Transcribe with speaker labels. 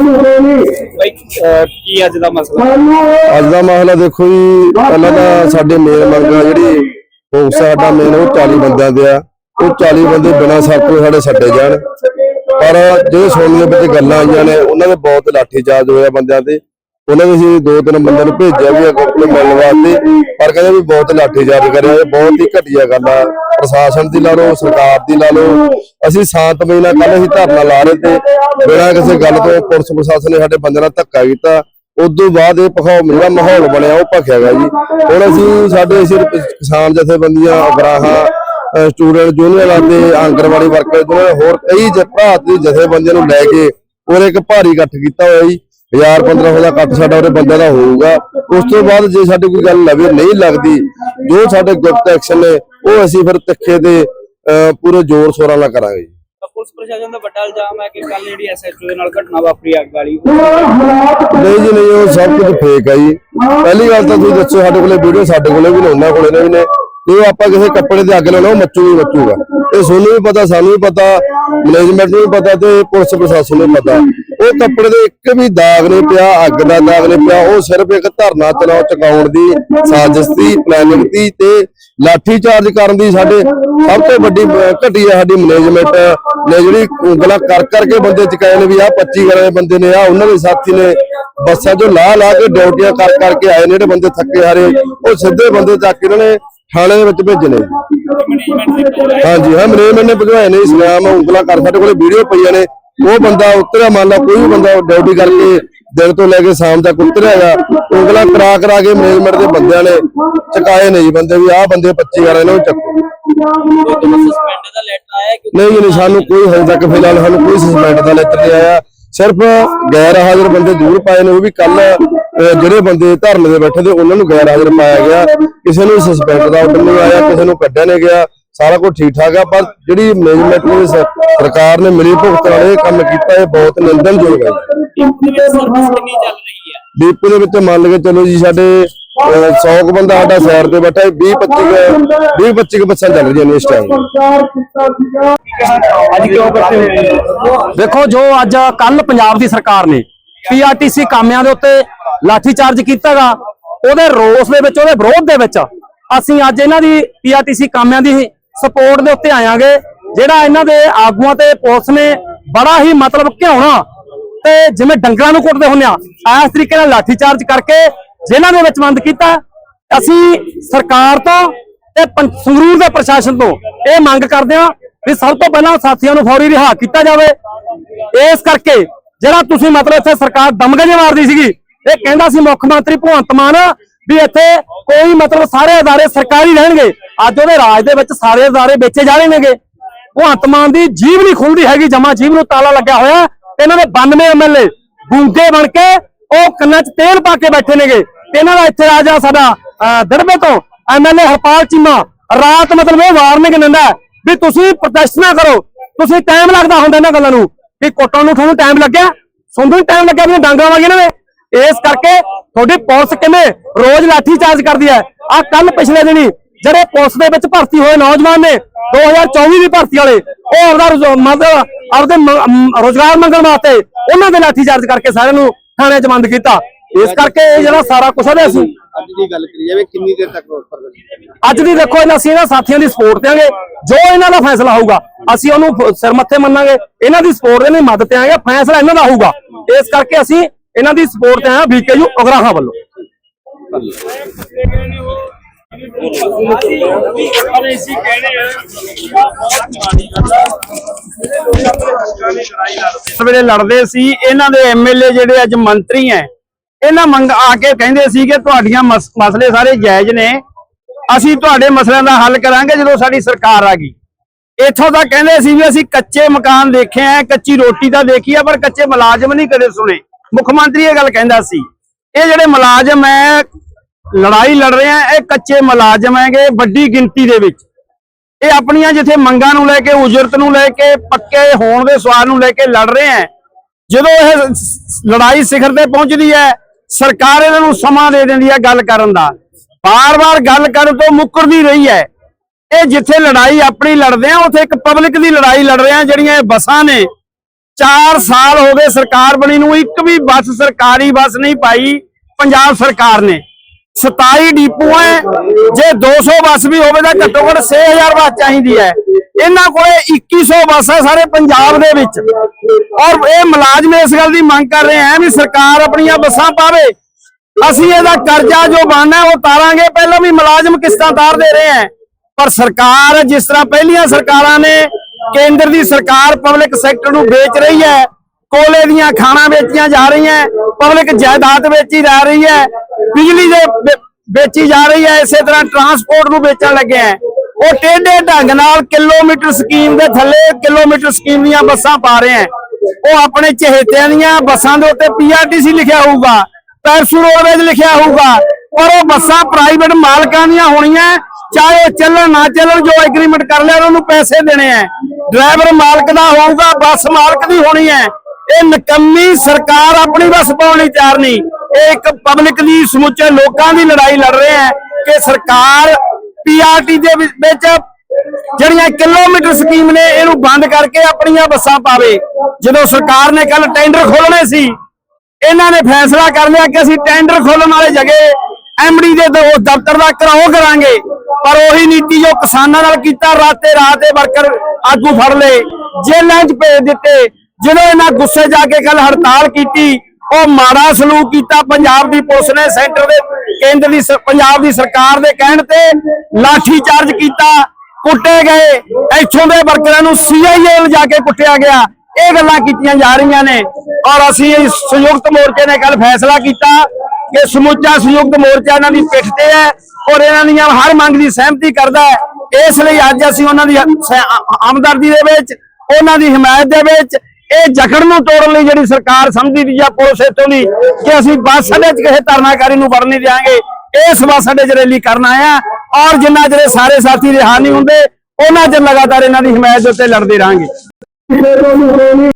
Speaker 1: ਬਈ ਅਹ uh, ਕੀ ਅੱਜ ਦਾ ਮਸਲਾ?
Speaker 2: ਅੱਜ ਦਾ ਮਸਲਾ ਦੇਖੋ ਜੀ, ਪਹਿਲਾਂ ਤਾਂ ਸਾਡੇ ਮੇਨ ਮੰਗ ਜਿਹੜੀ ਫੋਕਸ ਸਾਡਾ ਮੇਨ ਉਹ 40 ਬੰਦਿਆਂ ਦੇ ਆ। ਉਹ 40 ਬੰਦੇ ਬਿਨਾਂ ਸਭ ਤੋਂ ਸਾਡੇ ਛੱਡੇ ਜਾਣ। ਪਰ ਜਿਹੜੇ ਸੁਣਨ ਦੇ ਵਿੱਚ ਗੱਲਾਂ ਆਈਆਂ ਨੇ, ਉਹਨਾਂ ਦੇ ਬਹੁਤ ਲਾਠੀਚਾਰਜ ਹੋਇਆ ਬੰਦਿਆਂ ਤੇ। ਉਹਨਾਂ ਨੇ ਅਸੀਂ ਦੋ ਤਿੰਨ ਬੰਦਿਆਂ ਨੂੰ ਭੇਜਿਆ ਵੀ ਅੱਗੋਂ ਆਪਣੇ ਮਿਲਣ ਵਾਸਤੇ, ਪਰ ਕਹਿੰਦੇ ਵੀ ਬਹੁਤ ਲਾਠੀਚਾਰਜ ਕਰਿਆ, ਇਹ ਬਹੁਤ ਹੀ ਘਟੀਆ ਗੱਲ ਆ। ਪ੍ਰਸ਼ਾਸਨ ਦੀ ਲਾ ਲਓ, ਸਰਕਾਰ ਦੀ ਲਾ ਲਓ। ਅਸੀਂ ਸ਼ਾਂਤਮਈ ਨਾਲ ਕੱਲ ਅਸੀਂ ਧਰਨਾ ਲਾ ਰਹੇ ਤੇ ਬਿਨਾਂ ਕਿਸੇ ਗੱਲ ਤੋਂ ਪੁਲਿਸ ਪ੍ਰਸ਼ਾਸਨ ਨੇ ਸਾਡੇ ਬੰਦੇ ਨਾਲ ਧੱਕਾ ਕੀਤਾ। ਉਦੋਂ ਬਾਅਦ ਇਹ ਪਖਾਉ ਜਿਹੜਾ ਮਾਹੌਲ ਬਣਿਆ, ਉਹ ਭਖਿਆ ਗਿਆ ਜੀ। ਹੁਣ ਅਸੀਂ ਸਾਡੇ ਅਸੀਂ ਕਿਸਾਨ ਜਥੇਬੰਦੀਆਂ, ਅਗਰਾਹਾਂ ਸਟੂਡੈਂਟ ਯੂਨੀਅਨ ਤੇ ਆਂਗਣਵਾੜੀ ਵਰਕਰ ਜਿਹੜੇ ਹੋਰ ਕਈ ਜ- ਭਰਾ ਦੀ ਜਥੇਬੰਦੀਆਂ ਨੂੰ ਲੈ ਕੇ ਉਹਨੇ ਇੱਕ ਭਾਰੀ ਇਕੱਠ ਕੀਤਾ ਹੋਇਆ ਜੀ। 1000 1500 ਦਾ ਇਕੱਠ ਸਾਡਾ ਉਹਦੇ ਬੰਦੇ ਦਾ ਹੋਊਗਾ। ਉਸ ਤੋਂ ਬਾਅਦ ਜੇ ਸਾਡੀ ਕੋਈ ਗੱਲ ਲਵੇ ਨਹੀਂ ਲੱਗਦੀ ਜੋ ਸਾਡੇ ਗੁਪਤ ਐਕਸ਼ਨ ਨੇ ਉਹ ਅਸੀਂ ਫਿਰ ਤਿੱਖੇ ਦੇ ਪੂਰੇ ਜ਼ੋਰ ਸ਼ੋਰਾਂ ਨਾਲ ਕਰਾਂਗੇ
Speaker 1: ਪੁਲਿਸ ਪ੍ਰਸ਼ਾਸਨ ਦਾ ਵੱਡਾ ਇਲਜ਼ਾਮ ਹੈ ਕਿ ਕੱਲ ਜਿਹੜੀ ਐਸਐਚਓ ਦੇ ਨਾਲ ਘਟਨਾ ਵਾਪਰੀ ਅੱਗ ਵਾਲੀ।
Speaker 2: ਨਹੀਂ ਜੀ ਨਹੀਂ ਉਹ ਸਭ ਕੁਝ ਫੇਕ ਹੈ ਜੀ। ਪਹਿਲੀ ਗੱਲ ਤਾਂ ਤੁਸੀਂ ਦੱਸੋ ਸਾਡੇ ਕੋਲੇ ਵੀਡੀਓ ਸਾਡੇ ਕੋਲੇ ਵੀ ਨੇ ਉਹਨਾਂ ਕੋਲੇ ਨੇ ਵੀ ਨੇ। ਜੇ ਆਪਾਂ ਕਿਸੇ ਕੱਪੜੇ ਤੇ ਅੱਗ ਲਾਉਣਾ ਉਹ ਮੱਚੂ ਹੀ ਮੱਚੂਗਾ। ਇਹ ਸੋਨੂੰ ਵੀ ਪਤਾ, ਸਾਨੂੰ ਵੀ ਪਤਾ ਮੈਨੇਜਮੈਂਟ ਨੂੰ ਵੀ ਪਤਾ ਤੇ ਪੁਲਿਸ ਪ੍ਰਸ਼ਾਸਨ ਨੂੰ ਵੀ ਪਤਾ। ਉਹ ਕੱਪੜੇ ਦੇ ਇੱਕ ਵੀ ਦਾਗ ਨਹੀਂ ਪਿਆ, ਅੱਗ ਦਾ ਦਾਗ ਨਹੀਂ ਪਿਆ, ਉਹ ਸਿਰਫ ਇੱਕ ਧਰਨਾ ਚਲਾਉ ਚਕਾਉਣ ਦੀ ਸਾਜ਼ਿਸ਼ ਦੀ ਪਲੈਨਿੰਗ ਦੀ ਤੇ ਲਾਠੀ ਚਾਰਜ ਕਰਨ ਦੀ ਸਾਡੇ ਸਭ ਤੋਂ ਵੱਡੀ ਘਟੀ ਹੈ ਸਾਡੀ ਮੈਨੇਜਮੈਂਟ ਨੇ ਜਿਹੜੀ ਉਂਗਲਾਂ ਕਰ ਕਰਕੇ ਬੰਦੇ ਚਕਾਏ ਨੇ ਵੀ ਆਹ 25 ਵਾਲੇ ਬੰਦੇ ਨੇ ਆ ਉਹਨਾਂ ਦੇ ਸਾਥੀ ਨੇ, ਬੱਸਾਂ 'ਚੋਂ ਲਾ ਲਾ ਕੇ ਡਿਊਟੀਆਂ ਕਰ ਕਰਕੇ ਆਏ ਨੇ ਜਿਹੜੇ ਬੰਦੇ ਥੱਕੇ ਹਾਰੇ, ਉਹ ਸਿੱਧੇ ਬੰਦੇ ਚੱਕ ਕੇ ਇਹਨਾਂ ਨੇ ਥਾਣੇ ਦੇ ਵਿੱਚ ਭੇਜੇ
Speaker 1: ਮੈਨੇਜਮੈਂਟ ਦੇ ਕੋਲ
Speaker 2: ਹਾਂਜੀ ਹਾਂ ਮੈਨੇਜਮੈਂਟ ਨੇ ਭਜਵਾਏ ਨੇ ਇਸਲਾਮ ਉਂਗਲਾਂ ਕਰ ਸਾਡੇ ਕੋਲੇ ਵੀਡੀਓ ਪਈਆਂ ਨੇ। ਉਹ ਬੰਦਾ ਉਤਰਿਆ ਮੰਨ ਲਾ ਕੋਈ ਵੀ ਬੰਦਾ ਡਿਊਟੀ ਕਰਕੇ ਦਿਨ ਤੋਂ ਲੈ ਕੇ ਸ਼ਾਮ ਤੱਕ ਉਤਰਿਆ ਹੈਗਾ ਉਂਗਲਾਂ ਕਰਾ ਕਰਾ ਕੇ ਮੈਨੇਜਮੈਂਟ ਦੇ ਬੰਦਿਆਂ ਨੇ ਚਕਾਏ ਨੇ ਜੀ ਬੰਦੇ ਵੀ ਆਹ ਬੰਦੇ 25 ਵਾਲੇ ਇਹਨਾਂ ਨੂੰ ਚੱਕੋ।
Speaker 1: ਸਸਪੈਂਡ ਦਾ ਲੈਟਰ ਆਇਆ ਕਿ
Speaker 2: ਨਹੀਂ ਜੀ ਨਹੀਂ ਸਾਨੂੰ ਕੋਈ ਹਜੇ ਤੱਕ ਫਿਲਹਾਲ ਸਾਨੂੰ ਕੋਈ ਸਸਪੈਂਡ ਦਾ ਲੈਟਰ ਨਹੀਂ ਆਇਆ। ਸਿਰਫ ਗੈਰ ਹਾਜ਼ਰ ਬੰਦੇ ਜ਼ਰੂਰ ਪਾਏ ਨੇ, ਉਹ ਵੀ ਕੱਲ ਜਿਹੜੇ ਬੰਦੇ ਧਰਨੇ ਦੇ ਬੈਠੇ ਤੇ ਉਹਨਾਂ ਨੂੰ ਗੈਰ ਹਾਜ਼ਰ ਪਾਇਆ ਗਿਆ। ਕਿਸੇ ਨੂੰ ਸਸਪੈਂਡ ਦਾ ਆਰਡਰ ਨਹੀਂ ਆਇਆ, ਕਿਸੇ ਨੂੰ ਕੱਢਿਆ ਨਹੀਂ ਗਿਆ। ਸਾਰਾ ਕੁਝ ਠੀਕ ਠਾਕ ਆ, ਪਰ ਜਿਹੜੀ ਮੈਨੇਜਮੈਂਟ ਨੇ ਸਰਕਾਰ ਨੇ ਮਿਲੀ ਭੁਗਤ ਨਾਲ ਇਹ ਕੰਮ ਕੀਤਾ, ਇਹ ਬਹੁਤ ਨਿੰਦਣਯੋਗ ਹੈ।
Speaker 1: ਸਰਵਿਸ
Speaker 2: ਦੇ ਵਿੱਚ ਮੰਨ ਕੇ ਚੱਲੋ ਜੀ, ਸਾਡੇ 100 ਕੁ ਬੰਦਾ ਸਾਡਾ ਸਾਈਡ ਤੇ ਬੈਠਾ 20 25 20 25 ਬੱਸਾਂ ਚੱਲ ਰਹੀਆਂ ਨੇ ਇਸ ਟਾਈਮ
Speaker 3: ਦੇਖੋ ਜੋ ਅੱਜ ਕੱਲ ਪੰਜਾਬ ਦੀ ਸਰਕਾਰ ਨੇ ਪੀਆਰਟੀਸੀ ਕਾਮਿਆਂ ਦੇ ਉੱਤੇ ਲਾਠੀ ਚਾਰਜ ਕੀਤਾਗਾ ਉਹਦੇ ਰੋਸ ਦੇ ਵਿੱਚ ਉਹਦੇ ਵਿਰੋਧ ਦੇ ਵਿੱਚ ਅਸੀਂ ਅੱਜ ਇਹਨਾਂ ਦੀ ਪੀਆਰਟੀਸੀ ਕਾਮਿਆਂ ਦੀ ਸਪੋਰਟ ਦੇ ਉੱਤੇ ਆਇਆਂਗੇ ਜਿਹੜਾ ਇਹਨਾਂ ਦੇ ਆਗੂਆਂ ਤੇ ਪੁਲਿਸ ਨੇ ਬੜਾ ਹੀ ਮਤਲਬ ਘਿਆਉਣਾ ਤੇ ਜਿਵੇਂ ਡੰਗਰਾਂ ਨੂੰ ਕੁੱਟਦੇ ਹੁੰਦੇ ਆ ਇਸ ਤਰੀਕੇ ਨਾਲ ਲਾਠੀ ਚਾਰਜ ਕਰਕੇ ਜੇਲ੍ਹਾਂ ਦੇ ਵਿੱਚ ਬੰਦ ਕੀਤਾ, ਅਸੀਂ ਸਰਕਾਰ ਤੋਂ ਤੇ ਸੰਗਰੂਰ ਦੇ ਪ੍ਰਸ਼ਾਸਨ ਤੋਂ ਇਹ ਮੰਗ ਕਰਦੇ ਹਾਂ ਵੀ ਸਭ ਤੋਂ ਪਹਿਲਾਂ ਸਾਥੀਆਂ ਨੂੰ ਫੌਰੀ ਰਿਹਾ ਕੀਤਾ ਜਾਵੇ। ਇਸ ਕਰਕੇ ਜਿਹੜਾ ਤੁਸੀਂ ਮਤਲਬ ਇੱਥੇ ਸਰਕਾਰ ਦਮਗਜੇ ਮਾਰਦੀ ਸੀਗੀ, ਇਹ ਕਹਿੰਦਾ ਸੀ ਮੁੱਖ ਮੰਤਰੀ ਭਗਵੰਤ ਮਾਨ ਵੀ ਇੱਥੇ ਕੋਈ ਮਤਲਬ ਸਾਰੇ ਅਦਾਰੇ ਸਰਕਾਰੀ ਰਹਿਣਗੇ, ਅੱਜ ਉਹਦੇ ਰਾਜ ਦੇ ਵਿੱਚ ਸਾਰੇ ਅਦਾਰੇ ਵੇਚੇ ਜਾ ਰਹੇ ਨੇਗੇ। ਭਗਵੰਤ ਮਾਨ ਦੀ ਜੀਵ ਨਹੀਂ ਖੁੱਲਦੀ ਹੈਗੀ, ਜਮਾ ਜੀਭ ਨੂੰ ਤਾਲਾ ਲੱਗਿਆ ਹੋਇਆ। ਇਹਨਾਂ ਦੇ 92 ਐਮਐਲਏ ਗੂੰਗੇ ਬਣ ਕੇ ਉਹ ਕੰਨਾਂ 'ਚ ਤੇਲ ਪਾ ਕੇ ਬੈਠੇ ਨੇਗੇ। ਇਹਨਾਂ ਦਾ ਇੱਥੇ ਰਾਜਾ ਸਾਡਾ ਦੜਬੇ ਤੋਂ ਐਮਐਲਏ ਹਰਪਾਲ ਚੀਮਾ, ਰਾਤ ਮਤਲਬ ਇਹ ਵਾਰਨਿੰਗ ਦਿੰਦਾ ਵੀ ਤੁਸੀਂ ਪ੍ਰੋਟੈਸਟ ਨਾ ਕਰੋ। ਤੁਸੀਂ ਟਾਈਮ ਲੱਗਦਾ ਹੁੰਦਾ ਇਹਨਾਂ ਗੱਲਾਂ ਨੂੰ ਕਿ ਕੁੱਟਣ ਨੂੰ ਤੁਹਾਨੂੰ ਟਾਈਮ ਲੱਗਿਆ। ਸੁਣਨ ਨੂੰ ਟਾਈਮ ਲੱਗਿਆ ਵੀ ਡਾਂਗਾ ਵਾਂਗੇ ਇਹਨਾਂ ਨੇ ਇਸ ਕਰਕੇ ਤੁਹਾਡੀ ਪੁਲਿਸ ਕਿਵੇਂ ਰੋਜ਼ ਲਾਠੀ ਚਾਰਜ ਕਰਦੀ ਹੈ? ਆ ਕੱਲ ਪਿਛਲੇ ਦਿਨੀ ਜਿਹੜੇ ਪੁਲਿਸ ਦੇ ਵਿੱਚ ਭਰਤੀ ਹੋਏ ਨੌਜਵਾਨ ਨੇ 2024 ਦੀ ਭਰਤੀ ਵਾਲੇ, ਉਹ ਆਪਦਾ ਮਤਲਬ ਆਪਦੇ ਮ- ਰੋਜ਼ਗਾਰ ਮੰਗਣ ਵਾਸਤੇ ਉਹਨਾਂ ਦੇ ਲਾਠੀ ਚਾਰਜ ਕਰਕੇ ਸਾਰਿਆਂ ਨੂੰ ਥਾਣੇ 'ਚ ਬੰਦ ਕੀਤਾ। ਇਸ ਕਰਕੇ ਇਹ ਜਿਹੜਾ ਸਾਰਾ ਕੁਛ ਹੈ ਅਸੀਂ
Speaker 4: ਅੱਜ ਦੀ ਗੱਲ ਕਰੀ ਜਾਵੇ ਕਿੰਨੀ ਦੇਰ ਤੱਕ ਰੋਕ ਪ੍ਰਦਰਸ਼ਨ
Speaker 3: ਅੱਜ ਦੀ ਦੇਖੋ ਇਹਨਾਂ ਅਸੀਂ ਇਹਨਾਂ ਸਾਥੀਆਂ ਦੀ ਸਪੋਰਟ ਦੇਾਂਗੇ ਜੋ ਇਹਨਾਂ ਦਾ ਫੈਸਲਾ ਹੋਊਗਾ ਅਸੀਂ ਉਹਨੂੰ ਸਿਰ ਮੱਥੇ ਮੰਨਾਂਗੇ। ਇਹਨਾਂ ਦੀ ਸਪੋਰਟ ਦੇ ਲਈ ਮਦਦ ਆਏਗੇ ਫੈਸਲਾ ਇਹਨਾਂ ਦਾ ਹੋਊਗਾ। ਇਸ ਕਰਕੇ ਅਸੀਂ ਇਹਨਾਂ ਦੀ ਸਪੋਰਟ ਤੇ ਆਏ ਬੀਕੇਯੂ ਉਗਰਾਹਾਂ ਵੱਲੋਂ।
Speaker 1: ਪਰ ਇਸੀ ਕਹਿਣੇ ਆ ਬਹੁਤ ਮਾੜੀ ਗੱਲ ਆ
Speaker 5: ਇਸ ਵੇਲੇ ਲੜਦੇ ਸੀ, ਇਹਨਾਂ ਦੇ ਐਮਐਲਏ ਜਿਹੜੇ ਅੱਜ ਮੰਤਰੀ ਐ, ਇਹਨਾਂ ਮੰਗ ਆ ਕੇ ਕਹਿੰਦੇ ਸੀ ਕਿ ਤੁਹਾਡੀਆਂ ਮਸਲੇ ਸਾਰੇ ਜਾਇਜ਼ ਨੇ, ਅਸੀਂ ਤੁਹਾਡੇ ਮਸਲਿਆਂ ਦਾ ਹੱਲ ਕਰਾਂਗੇ ਜਦੋਂ ਸਾਡੀ ਸਰਕਾਰ ਆ ਗਈ। ਇੱਥੋਂ ਤੱਕ ਕਹਿੰਦੇ ਸੀ ਵੀ ਅਸੀਂ ਕੱਚੇ ਮਕਾਨ ਦੇਖੇ ਆ ਕੱਚੀ ਰੋਟੀ ਤਾਂ ਦੇਖੀ ਆ, ਪਰ ਕੱਚੇ ਮੁਲਾਜ਼ਮ ਨਹੀਂ ਕਦੇ ਸੁਣੇ। ਮੁੱਖ ਮੰਤਰੀ ਇਹ ਗੱਲ ਕਹਿੰਦਾ ਸੀ, ਇਹ ਜਿਹੜੇ ਮੁਲਾਜ਼ਮ ਐ ਲੜਾਈ ਲੜ ਰਹੇ ਆ, ਇਹ ਕੱਚੇ ਮੁਲਾਜ਼ਮ ਹੈਗੇ, ਵੱਡੀ ਗਿਣਤੀ ਦੇ ਵਿੱਚ। ਇਹ ਆਪਣੀਆਂ ਜਿੱਥੇ ਮੰਗਾਂ ਨੂੰ ਲੈ ਕੇ, ਉਜਰਤ ਨੂੰ ਲੈ ਕੇ, ਪੱਕੇ ਹੋਣ ਦੇ ਸਵਾਲ ਨੂੰ ਲੈ ਕੇ ਲੜ ਰਹੇ ਹੈ ਜਦੋਂ ਇਹ ਲੜਾਈ ਸਿਖਰ ਤੇ ਪਹੁੰਚਦੀ ਹੈ, ਸਰਕਾਰ ਇਹਨਾਂ ਨੂੰ ਸਮਾਂ ਦੇ ਦਿੰਦੀ ਹੈ ਗੱਲ ਕਰਨ ਦਾ। ਬਾਰ-ਬਾਰ ਗੱਲ ਕਰਨ ਤੋਂ ਮੁੱਕਰਦੀ ਰਹੀ ਹੈ। ਇਹ ਜਿੱਥੇ ਲੜਾਈ ਆਪਣੀ ਲੜਦੇ ਆ, ਉੱਥੇ ਇੱਕ ਪਬਲਿਕ ਦੀ ਲੜਾਈ ਲੜ ਰਹੇ ਆ, ਜਿਹੜੀਆਂ ਇਹ ਬੱਸਾਂ ਨੇ। 4 ਸਾਲ ਹੋ ਗਏ ਸਰਕਾਰ ਬਣੀ ਨੂੰ, ਇੱਕ ਵੀ ਬੱਸ ਸਰਕਾਰੀ ਬੱਸ ਨਹੀਂ ਪਾਈ, ਪੰਜਾਬ ਸਰਕਾਰ ਨੇ। 27 ਡਿਪੂ ਹੈ। ਜੇ 200 ਬੱਸ ਵੀ ਹੋਵੇ ਤਾਂ ਘੱਟੋ ਘੱਟ 6000 ਬੱਸ ਚਾਹੀਦੀ ਹੈ। ਇਹਨਾਂ ਕੋਲੇ 2100 ਬੱਸ ਹੈ ਸਾਰੇ ਪੰਜਾਬ ਦੇ ਵਿੱਚ। ਔਰ ਇਹ ਮੁਲਾਜ਼ਮ ਇਸ ਗੱਲ ਦੀ ਮੰਗ ਕਰ ਰਹੇ ਹੈ ਵੀ ਸਰਕਾਰ ਆਪਣੀਆਂ ਬੱਸਾਂ ਪਾਵੇ। ਅਸੀਂ ਇਹਦਾ ਕਰਜ਼ਾ ਜੋ ਬਣਨਾ ਉਹ ਤਾਰਾਂਗੇ। ਪਹਿਲਾਂ ਵੀ ਮੁਲਾਜ਼ਮ ਕਿਸ਼ਤਾਂ ਤਾਰ ਦੇ ਰਹੇ ਹੈ। ਪਰ ਸਰਕਾਰ ਜਿਸ ਤਰ੍ਹਾਂ ਪਹਿਲੀਆਂ ਸਰਕਾਰਾਂ ਨੇ ਕੇਂਦਰ ਦੀ ਸਰਕਾਰ ਪਬਲਿਕ ਸੈਕਟਰ ਨੂੰ ਵੇਚ ਰਹੀ ਹੈ, ਕੋਲੇ ਦੀਆਂ ਖਾਣਾ ਵੇਚੀਆਂ ਜਾ ਰਹੀਆਂ, ਪਬਲਿਕ ਜਾਇਦਾਦ ਵੇਚੀ ਜਾ ਰਹੀ ਹੈ ਬਿਜਲੀ ਦੇ ਵੇਚੀ ਜਾ ਰਹੀ ਹੈ, ਇਸੇ ਤਰ੍ਹਾਂ ਟਰਾਂਸਪੋਰਟ ਨੂੰ ਵੇਚਣ ਲੱਗੇ ਹੈ। ਉਹ ਟੇਢੇ ਢੰਗ ਨਾਲ ਕਿਲੋਮੀਟਰ ਸਕੀਮ ਦੇ ਥੱਲੇ ਕਿਲੋਮੀਟਰ ਸਕੀਮ ਦੀਆਂ ਬੱਸਾਂ ਪਾ ਰਹੇ ਹੈ। ਉਹ ਆਪਣੇ ਚਹੇਤਿਆਂ ਦੀਆਂ ਬੱਸਾਂ ਦੇ ਉੱਤੇ ਪੀਆਰਟੀਸੀ ਲਿਖਿਆ ਹੋਊਗਾ ਪੈਰਸੂ ਰੋਡਵੇਜ ਲਿਖਿਆ ਹੋਊਗਾ, ਪਰ ਉਹ ਬੱਸਾਂ ਪ੍ਰਾਈਵੇਟ ਮਾਲਕਾਂ ਦੀਆਂ ਹੋਣੀਆਂ, ਚਾਹੇ ਉਹ ਚੱਲਣ ਨਾ ਚੱਲਣ ਜੋ ਐਗਰੀਮੈਂਟ ਕਰ ਲਿਆ, ਉਹਨਾਂ ਨੂੰ ਪੈਸੇ ਦੇਣੇ ਆ ਡਰਾਈਵਰ ਮਾਲਕ ਦਾ ਹੋਊਗਾ, ਬੱਸ ਮਾਲਕ ਦੀ ਹੋਣੀ ਹੈ। ਇਹ ਨਕੰਮੀ ਸਰਕਾਰ ਆਪਣੀ ਬੱਸ ਪਾਉਣ ਲਈ ਤਿਆਰ ਨਹੀਂ। ਇਹ ਇੱਕ ਪਬਲਿਕ ਦੀ ਸਮੁੱਚੇ ਲੋਕਾਂ ਦੀ ਲੜਾਈ ਲੜ ਰਹੇ ਹੈ ਕਿ ਸਰਕਾਰ ਪੀਆਰਟੀ ਦੇ ਵਿੱਚ ਜਿਹੜੀਆਂ ਕਿਲੋਮੀਟਰ ਸਕੀਮ ਨੇ, ਇਹਨੂੰ ਬੰਦ ਕਰਕੇ ਆਪਣੀਆਂ ਬੱਸਾਂ ਪਾਵੇ। ਜਦੋਂ ਸਰਕਾਰ ਨੇ ਕੱਲ ਟੈਂਡਰ ਖੋਲਣੇ ਸੀ, ਇਹਨਾਂ ਨੇ ਫੈਸਲਾ ਕਰ ਲਿਆ ਕਿ ਅਸੀਂ ਟੈਂਡਰ ਖੋਲਣ ਵਾਲੇ ਜਗ੍ਹਾ ਐਮਡੀ ਦੇ ਦ- ਦਫ਼ਤਰ ਦਾ ਘਰਾਓ ਕਰਾਂਗੇ। ਪਰ ਉਹੀ ਨੀਤੀ ਜੋ ਕਿਸਾਨਾਂ ਨਾਲ ਕੀਤਾ, ਰਾਤੇ ਰਾਤ ਇਹ ਵਰਕਰ ਆਗੂ ਫੜ ਲਏ, ਜੇਲ੍ਹਾਂ 'ਚ ਭੇਜ ਦਿੱਤੇ। ਜਦੋਂ ਇਹਨਾਂ ਗੁੱਸੇ ਜਾ ਕੇ ਕੱਲ ਹੜਤਾਲ ਕੀਤੀ, ਉਹ ਮਾੜਾ ਸਲੂਕ ਕੀਤਾ ਪੰਜਾਬ ਦੀ ਪੁਲਿਸ ਨੇ, ਸੈਂਟਰ ਦੇ, ਕੇਂਦਰ ਦੀ ਪੰਜਾਬ ਦੀ ਸਰਕਾਰ ਦੇ ਕਹਿਣ ਤੇ ਲਾਠੀ ਚਾਰਜ ਕੀਤਾ, ਕੁੱਟੇ ਗਏ। ਇੱਥੋਂ ਦੇ ਵਰਕਰਾਂ ਨੂੰ ਸੀਆਈਏ ਲਿਜਾ ਕੇ ਕੁੱਟਿਆ ਗਿਆ। ਇਹ ਗੱਲਾਂ ਕੀਤੀਆਂ ਜਾ ਰਹੀਆਂ ਨੇ। ਔਰ ਅਸੀਂ ਸੰਯੁਕਤ ਮੋਰਚੇ ਨੇ ਕੱਲ ਫੈਸਲਾ ਕੀਤਾ ਕਿ ਸਮੁੱਚਾ ਸੰਯੁਕਤ ਮੋਰਚਾ ਇਹਨਾਂ ਦੀ ਪਿੱਠ ਤੇ ਹੈ ਔਰ ਇਹਨਾਂ ਦੀਆਂ ਹਰ ਮੰਗ ਦੀ ਸਹਿਮਤੀ ਕਰਦਾ ਹੈ। ਇਸ ਲਈ ਅੱਜ ਅਸੀਂ ਉਹਨਾਂ ਦੀ ਸਹਿ- ਹਮਦਰਦੀ ਦੇ ਵਿੱਚ, ਉਹਨਾਂ ਦੀ ਹਮਾਇਤ ਦੇ ਵਿੱਚ ਇਹ ਜਖੜ ਨੂੰ ਤੋੜਨ ਲਈ ਜਿਹੜੀ ਸਰਕਾਰ ਸਮਝਦੀ ਦੀ ਜਾਂ ਪੁਲਿਸ ਇਥੋਂ ਦੀ ਕਿ ਅਸੀਂ ਬੱਸ ਅੱਡੇ 'ਚ ਕਿਸੇ ਧਰਨਾਕਾਰੀ ਨੂੰ ਵੜਨ ਨਹੀਂ ਦਿਆਂਗੇ, ਇਸ ਬੱਸ ਅੱਡੇ 'ਚ ਰੈਲੀ ਕਰਨ ਆਇਆ ਔਰ ਜਿੰਨਾ ਜਿਹੜੇ ਸਾਰੇ ਸਾਥੀ ਰਿਹਾ ਨਹੀਂ ਹੁੰਦੇ, ਉਹਨਾਂ 'ਚ ਲਗਾਤਾਰ ਇਹਨਾਂ ਦੀ ਹਮਾਇਤ ਦੇ ਉੱਤੇ ਲੜਦੇ ਰਹਾਂਗੇ।